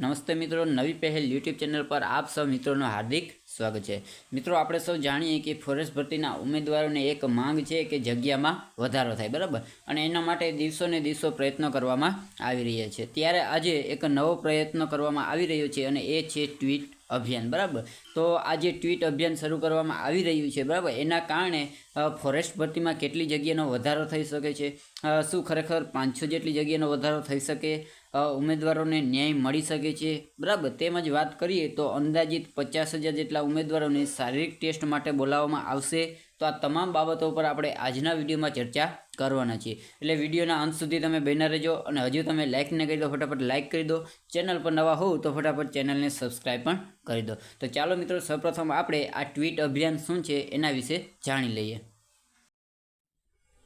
નમસ્તે મિત્રો, નવી પહેલ યુટ્યુબ ચેનલ પર આપ સૌ મિત્રોનું હાર્દિક સ્વાગત છે. મિત્રો, આપણે સૌ જાણીએ કે ફોરેસ્ટ ભરતીના ઉમેદવારોને એક માંગ છે કે જગ્યામાં વધારો થાય, બરાબર? અને એના માટે દિવસો ને દિવસો પ્રયત્નો કરવામાં આવી રહ્યા છે. ત્યારે આજે એક નવો પ્રયત્ન કરવામાં આવી રહ્યો છે અને એ છે ટ્વીટ. અભિયાન, બરાબર? તો આ જે ટ્વીટ અભિયાન શરૂ કરવામાં આવી રહ્યું છે, બરાબર? એના કારણે ફોરેસ્ટ ભરતીમાં કેટલી જગ્યાનો વધારો થઈ શકે છે? શું ખરેખર પાંચસો જેટલી જગ્યાનો વધારો થઈ શકે? ઉમેદવારોને ન્યાય મળી શકે છે? બરાબર? તેમજ વાત કરીએ તો અંદાજિત પચાસ હજાર જેટલા ઉમેદવારોને શારીરિક ટેસ્ટ માટે બોલાવવામાં આવશે. તો આ તમામ બાબતો પર આપણે આજના વિડીયોમાં ચર્ચા કરવાના છીએ. એટલે વિડીયોના અંત સુધી તમે બેનર રહેજો અને હજુ તમે લાઇક ન કરી દો, ફટાફટ લાઇક કરી દો. ચેનલ પર નવા હોવ તો ફટાફટ ચેનલને સબસ્ક્રાઈબ પણ કરી દો. તો ચાલો મિત્રો, સૌપ્રથમ આપણે આ ટ્વીટ અભિયાન શું છે એના વિશે જાણી લઈએ.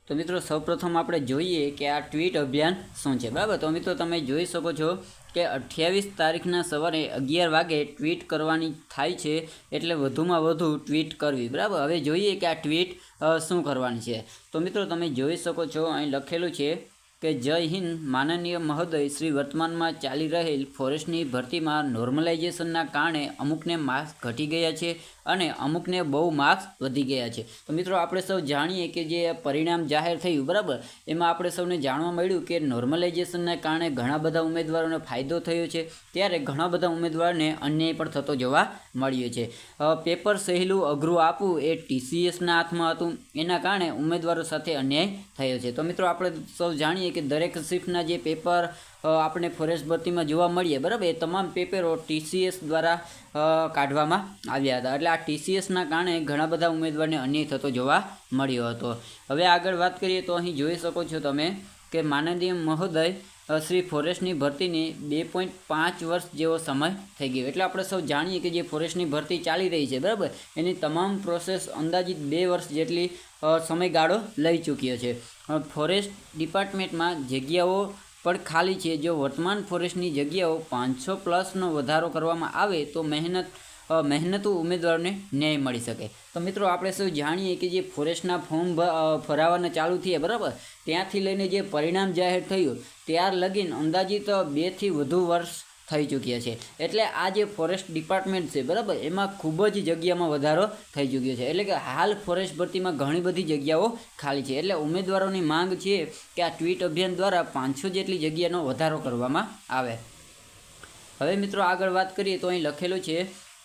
તો મિત્રો, સૌપ્રથમ આપણે જોઈએ કે આ ટ્વીટ અભિયાન શું છે. બરાબર? તો મિત્રો, તમે જોઈ શકો છો કે અઠ્યાવીસ તારીખના સવારે અગિયાર વાગે ટ્વીટ કરવાની થાય છે એટલે વધુમાં વધુ ટ્વીટ કરવી. બરાબર? હવે જોઈએ કે આ ટ્વીટ શું કરવાની છે? તો મિત્રો, તમે જોઈ શકો છો, અહીં લખેલું છે કે જય હિન્દ, માનનીય મહોદય, શ્રી વર્તમાનમાં ચાલી રહેલ ફોરેસ્ટની ભરતીમાં નોર્મલાઇઝેશનના કારણે અમુકને માર્ક્સ ઘટી ગયા છે અને અમુકને બહુ માર્ક્સ વધી ગયા છે. તો મિત્રો, આપણે સૌ જાણીએ કે જે પરિણામ જાહેર થયું, બરાબર? એમાં આપણે સૌને જાણવા મળ્યું કે નોર્મલાઇઝેશનને કારણે ઘણા બધા ઉમેદવારોને ફાયદો થયો છે. ત્યારે ઘણા બધા ઉમેદવારોને અન્યાય પણ થતો જોવા મળ્યો છે. પેપર સહેલું અઘરું આપવું એ ટીસીએસના હાથમાં હતું. એના કારણે ઉમેદવારો સાથે અન્યાય થયો છે. તો મિત્રો, આપણે સૌ જાણીએ કે દરેક શિફ્ટના જે પેપર આપણે ફોરેસ્ટ ભરતીમાં જોવા મળીએ, બરાબર? એ તમામ પેપરો ટીસીએસ દ્વારા કાઢવામાં આવ્યા હતા. એટલે આ ટીસીએસના કારણે ઘણા બધા ઉમેદવારને અન્યાય થતો જોવા મળ્યો હતો. હવે આગળ વાત કરીએ તો અહીં જોઈ શકો છો તમે કે માનનીય મહોદય શ્રી ફોરેસ્ટની ભરતીની બે પોઈન્ટ પાંચ વર્ષ જેવો સમય થઈ ગયો. એટલે આપણે સૌ જાણીએ કે જે ફોરેસ્ટની ભરતી ચાલી રહી છે, બરાબર? એની તમામ પ્રોસેસ અંદાજિત બે વર્ષ જેટલી સમયગાળો લઈ ચૂક્યો છે. ફોરેસ્ટ ડિપાર્ટમેન્ટમાં જગ્યાઓ પણ ખાલી છે. જો વર્તમાન ફોરેસ્ટની જગ્યાઓ પાંચસો પ્લસનો વધારો કરવામાં આવે તો મહેનત મહેનતુ ઉમેદવારોને ન્યાય મળી શકે. તો મિત્રો, આપણે સૌ જાણીએ કે જે ફોરેસ્ટના ફોર્મ ફરાવવાના ચાલુ થયા, બરાબર? ત્યાંથી લઈને જે પરિણામ જાહેર થયું, ત્યાર લગીન અંદાજિત બેથી વધુ વર્ષ થઈ ચૂક્યા છે. એટલે આ જે ફોરેસ્ટ ડિપાર્ટમેન્ટ છે, બરાબર? એમાં ખૂબ જ જગ્યામાં વધારો થઈ ચૂક્યો છે. એટલે કે હાલ ફોરેસ્ટ ભરતીમાં ઘણી બધી જગ્યાઓ ખાલી છે. એટલે ઉમેદવારોની માંગ છે કે આ ટ્વીટ અભિયાન દ્વારા પાંચસો જેટલી જગ્યાનો વધારો કરવામાં આવે. હવે મિત્રો આગળ વાત કરીએ તો અહીં લખેલું છે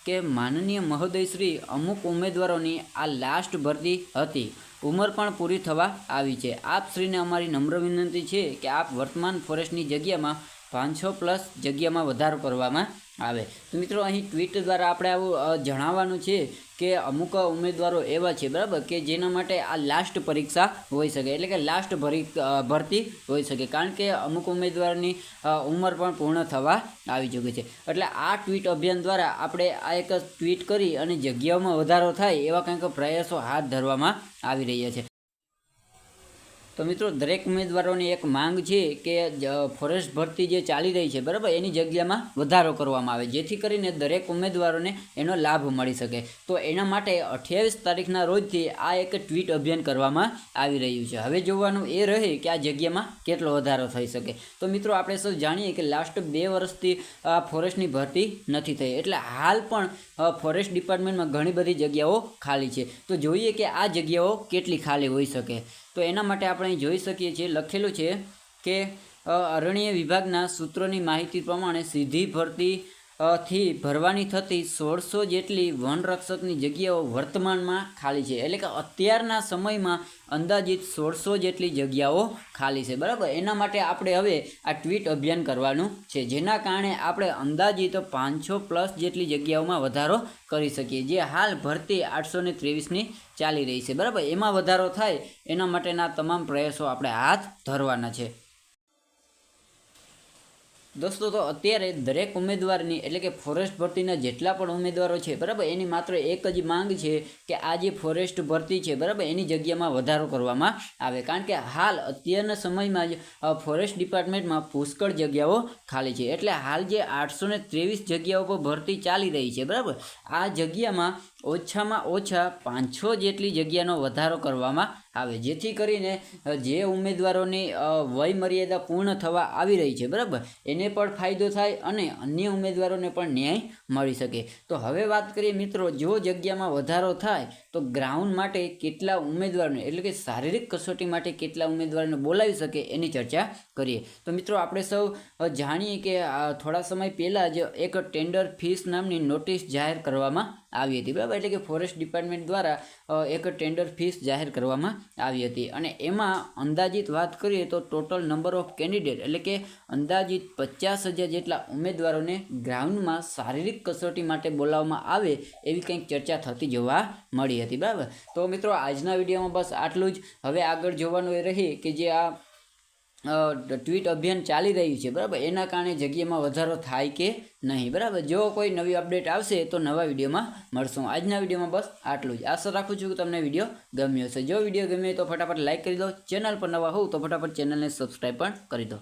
કે માનનીય મહોદયશ્રી અમુક ઉમેદવારોની આ લાસ્ટ ભરતી હતી. ઉંમર પણ પૂરી થવા આવી છે. આપ શ્રીને અમારી નમ્ર વિનંતી છે કે આપ વર્તમાન ફોરેસ્ટની જગ્યામાં પાંચસો પ્લસ જગ્યામાં વધારો કરવામાં આવે. તો મિત્રો, અહીં ટ્વીટ દ્વારા આપણે આવું જણાવવાનું છે કે અમુક ઉમેદવારો એવા છે, બરાબર, કે જેના માટે આ લાસ્ટ પરીક્ષા હોઈ શકે, એટલે કે લાસ્ટ ભરી ભરતી હોઈ શકે, કારણ કે અમુક ઉમેદવારની ઉંમર પણ પૂર્ણ થવા આવી ચૂકી છે. એટલે આ ટ્વીટ અભિયાન દ્વારા આપણે આ એક ટ્વીટ કરી અને જગ્યાઓમાં વધારો થાય એવા કંઈક પ્રયાસો હાથ ધરવામાં આવી રહ્યા છે. તો મિત્રો, દરેક ઉમેદવારોની એક માંગ છે કે ફોરેસ્ટ ભરતી જે ચાલી રહી છે, બરાબર, એની જગ્યામાં વધારો કરવામાં આવે, જેથી કરીને દરેક ઉમેદવારોને એનો લાભ મળી શકે. તો એના માટે અઠ્યાવીસ તારીખના રોજથી આ એક ટ્વીટ અભિયાન કરવામાં આવી રહ્યું છે. હવે જોવાનું એ રહે કે આ જગ્યામાં કેટલો વધારો થઈ શકે. તો મિત્રો, આપણે સૌ જાણીએ કે લાસ્ટ બે વર્ષથી આ ફોરેસ્ટની ભરતી નથી થઈ. એટલે હાલ પણ ફોરેસ્ટ ડિપાર્ટમેન્ટમાં ઘણી બધી જગ્યાઓ ખાલી છે. તો જોઈએ કે આ જગ્યાઓ કેટલી ખાલી હોઈ શકે. તો એના માટે આપણે જોઈ શકીએ છીએ, લખેલું છે કે અરણ્ય વિભાગના સૂત્રોની માહિતી પ્રમાણે સીધી ભરતી થી ભરવાની થતી સોળસો જેટલી વનરક્ષકની જગ્યાઓ વર્તમાનમાં ખાલી છે. એટલે કે અત્યારના સમયમાં અંદાજિત સોળસો જેટલી જગ્યાઓ ખાલી છે. બરાબર? એના માટે આપણે હવે આ ટ્વીટ અભિયાન કરવાનું છે. જેના કારણે આપણે અંદાજિત પાંચસો પ્લસ જેટલી જગ્યાઓમાં વધારો કરી શકીએ. જે હાલ ભરતી આઠસો ને ત્રેવીસની ચાલી રહી છે. બરાબર? એમાં વધારો થાય એના માટેના તમામ પ્રયાસો આપણે હાથ ધરવાના છે. દોસ્તો, તો અત્યારે દરેક ઉમેદવારની, એટલે કે ફોરેસ્ટ ભરતીના જેટલા પણ ઉમેદવારો છે, બરાબર? એની માત્ર એક જ માંગ છે કે આ જે ફોરેસ્ટ ભરતી છે, બરાબર? એની જગ્યામાં વધારો કરવામાં આવે. કારણ કે હાલ અત્યારના સમયમાં જ ફોરેસ્ટ ડિપાર્ટમેન્ટમાં પુષ્કળ જગ્યાઓ ખાલી છે. એટલે હાલ જે આઠસો ત્રેવીસ જગ્યાઓ પર ભરતી ચાલી રહી છે, બરાબર? આ જગ્યામાં ઓછામાં ઓછા પાંચસો જેટલી જગ્યાનો વધારો કરવામાં આવે. જેથી કરીને જે ઉમેદવારોની વય મર્યાદા પૂર્ણ થવા આવી રહી છે, બરાબર? એને પણ ફાયદો થાય અને અન્ય ઉમેદવારોને પણ ન્યાય મળી શકે. તો હવે વાત કરીએ મિત્રો, જો જગ્યામાં વધારો થાય, તો ગ્રાઉન્ડ માટે કેટલા ઉમેદવારોને, એટલે કે શારીરિક કસોટી માટે કેટલા ઉમેદવારોને બોલાવી શકે એની ચર્ચા કરીએ. તો મિત્રો, આપણે સૌ જાણીએ કે થોડા સમય પહેલાં જ એક ટેન્ડર ફીસ નામની નોટિસ જાહેર કરવામાં આવી હતી. બરાબર? એટલે કે ફોરેસ્ટ ડિપાર્ટમેન્ટ દ્વારા એક ટેન્ડર ફીસ જાહેર કરવામાં આવી હતી. અને એમાં અંદાજિત વાત કરીએ તો ટોટલ નંબર ઓફ કેન્ડિડેટ એટલે કે અંદાજિત પચાસ હજાર જેટલા ઉમેદવારોને ગ્રાઉન્ડમાં શારીરિક કસોટી માટે બોલાવવામાં આવે એવી કંઈક ચર્ચા થતી જોવા મળી હતી. બરાબર? તો મિત્રો, આજના વિડીયોમાં બસ આટલું જ. હવે આગળ જોવાનું એ રહી કે જે આ ટ્વીટ અભિયાન ચાલી રહ્યું છે, બરાબર? એના કારણે જગ્યામાં વધારો થાય કે નહીં, બરાબર? જો કોઈ નવી અપડેટ આવશે, તો નવા વિડીયોમાં મળશું. આજના વિડીયોમાં બસ આટલું જ. આશા રાખું છું કે તમને વીડિયો ગમ્યો હશે. જો વીડિયો ગમ્યો તો ફટાફટ લાઇક કરી દો. ચેનલ પર નવા હોવ તો ફટાફટ ચેનલને સબસ્ક્રાઈબ પણ કરી દો.